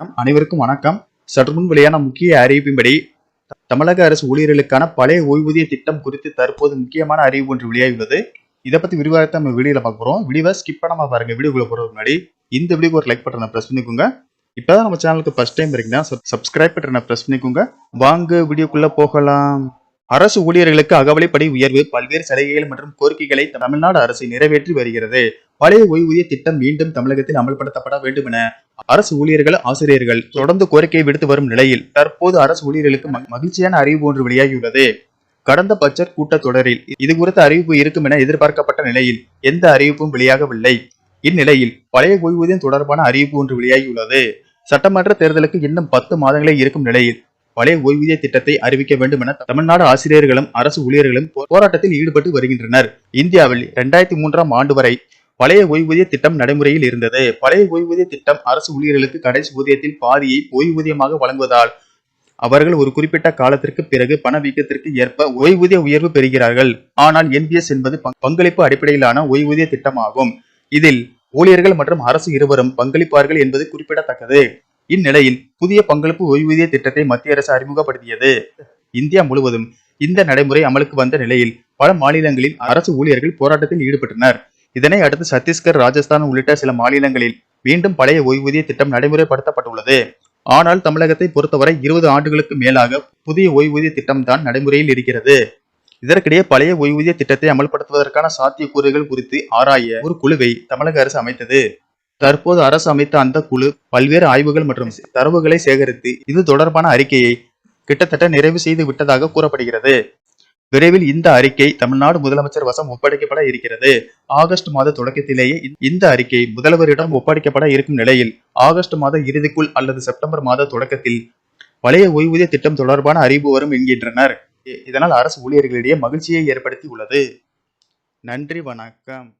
அனைவருக்கும் வணக்கம். சற்று முன் வெளியான முக்கிய அறிவிப்பின்படி தமிழக அரசு ஊழியர்களுக்கான பழைய ஓய்வூதிய திட்டம் குறித்து தற்போது முக்கியமான அறிவு ஒன்று வெளியாகியுள்ளது. இதை பத்தி விரிவாக நம்ம வீடியோல பார்க்க போறோம். வீடியோவை ஸ்கிப் பண்ணாம பாருங்க. வீடியோக்குள்ள போறதுக்கு முன்னாடி இந்த வீடியோக்கு ஒரு லைக் பட்டனை பிரஸ் பண்ணிக்கோங்க. இப்பதான் நம்ம சேனலுக்கு ஃபர்ஸ்ட் டைம் இருக்கீங்கன்னா சப்ஸ்கிரைப் பட்டனை பிரஸ் பண்ணிக்கோங்க. வாங்க வீடியோக்குள்ள போகலாம். அரசு ஊழியர்களுக்கு அகவலைப்படி உயர்வு பல்வேறு சலுகைகள் மற்றும் கோரிக்கைகளை தமிழ்நாடு அரசு நிறைவேற்றி வருகிறது. பழைய ஓய்வூதிய திட்டம் மீண்டும் தமிழகத்தில் அமல்படுத்தப்பட வேண்டும் என அரசு ஊழியர்கள் ஆசிரியர்கள் தொடர்ந்து கோரிக்கை விடுத்து வரும் நிலையில் தற்போது அரசு ஊழியர்களுக்கு மகிழ்ச்சியான அறிவிப்பு ஒன்று வெளியாகியுள்ளது. கடந்த பட்ஜெட் கூட்டத்தொடரில் இது குறித்த அறிவிப்பு இருக்கும் என எதிர்பார்க்கப்பட்ட நிலையில் எந்த அறிவிப்பும் வெளியாகவில்லை. இந்நிலையில் பழைய ஓய்வூதியம் தொடர்பான அறிவிப்பு ஒன்று வெளியாகியுள்ளது. சட்டமன்ற தேர்தலுக்கு இன்னும் பத்து மாதங்களே இருக்கும் நிலையில் பழைய ஓய்வூதிய திட்டத்தை அறிவிக்க வேண்டும் என தமிழ்நாடு ஆசிரியர்களும் அரசு ஊழியர்களும் போராட்டத்தில் ஈடுபட்டு வருகின்றனர். இந்தியாவில் இரண்டாயிரத்தி மூன்றாம் ஆண்டு வரை பழைய ஓய்வூதிய திட்டம் நடைமுறையில் இருந்தது. பழைய ஓய்வூதிய திட்டம் அரசு ஊழியர்களுக்கு கடைசி ஊதியத்தில் பாதியை ஓய்வூதியமாக வழங்குவதால் அவர்கள் ஒரு குறிப்பிட்ட காலத்திற்கு பிறகு பணவீக்கத்திற்கு ஏற்ப ஓய்வூதிய உயர்வு பெறுகிறார்கள். ஆனால் என்பிஎஸ் என்பது பங்களிப்பு அடிப்படையிலான ஓய்வூதிய திட்டமாகும். இதில் ஊழியர்கள் மற்றும் அரசு இருவரும் பங்களிப்பார்கள் என்பது குறிப்பிடத்தக்கது. இந்நிலையில் புதிய பங்களிப்பு ஓய்வூதிய திட்டத்தை மத்திய அரசு அறிமுகப்படுத்தியது. இந்தியா முழுவதும் இந்த நடைமுறை அமலுக்கு வந்த நிலையில் பல மாநிலங்களில் அரசு ஊழியர்கள் போராட்டத்தில் ஈடுபட்டனர். இதனை அடுத்து சத்தீஸ்கர் ராஜஸ்தான் உள்ளிட்ட சில மாநிலங்களில் மீண்டும் பழைய ஓய்வூதிய திட்டம் நடைமுறைப்படுத்தப்பட்டுள்ளது. ஆனால் தமிழகத்தை பொறுத்தவரை இருபது ஆண்டுகளுக்கு மேலாக புதிய ஓய்வூதிய திட்டம் தான் நடைமுறையில் இருக்கிறது. இதற்கிடையே பழைய ஓய்வூதிய திட்டத்தை அமல்படுத்துவதற்கான சாத்தியக்கூறுகள் குறித்து ஆராய ஒரு குழுவை தமிழக அரசு அமைத்தது. தற்போது அரசு அமைத்த அந்த குழு பல்வேறு ஆய்வுகள் மற்றும் தரவுகளை சேகரித்து இது தொடர்பான அறிக்கையை கிட்டத்தட்ட நிறைவு செய்து விட்டதாக கூறப்படுகிறது. விரைவில் இந்த அறிக்கை தமிழ்நாடு முதலமைச்சர் வசம் ஒப்படைக்கப்பட இருக்கிறது. ஆகஸ்ட் மாத தொடக்கத்திலேயே இந்த- அறிக்கை முதல்வரிடம் ஒப்படைக்கப்பட இருக்கும் நிலையில் ஆகஸ்ட் மாத இறுதிக்குள் அல்லது செப்டம்பர் மாத தொடக்கத்தில் பழைய ஓய்வூதிய திட்டம் தொடர்பான அறிவு வரும் என்கின்றனர். இதனால் அரசு ஊழியர்களிடையே மகிழ்ச்சியை ஏற்படுத்தி உள்ளது நன்றி வணக்கம்.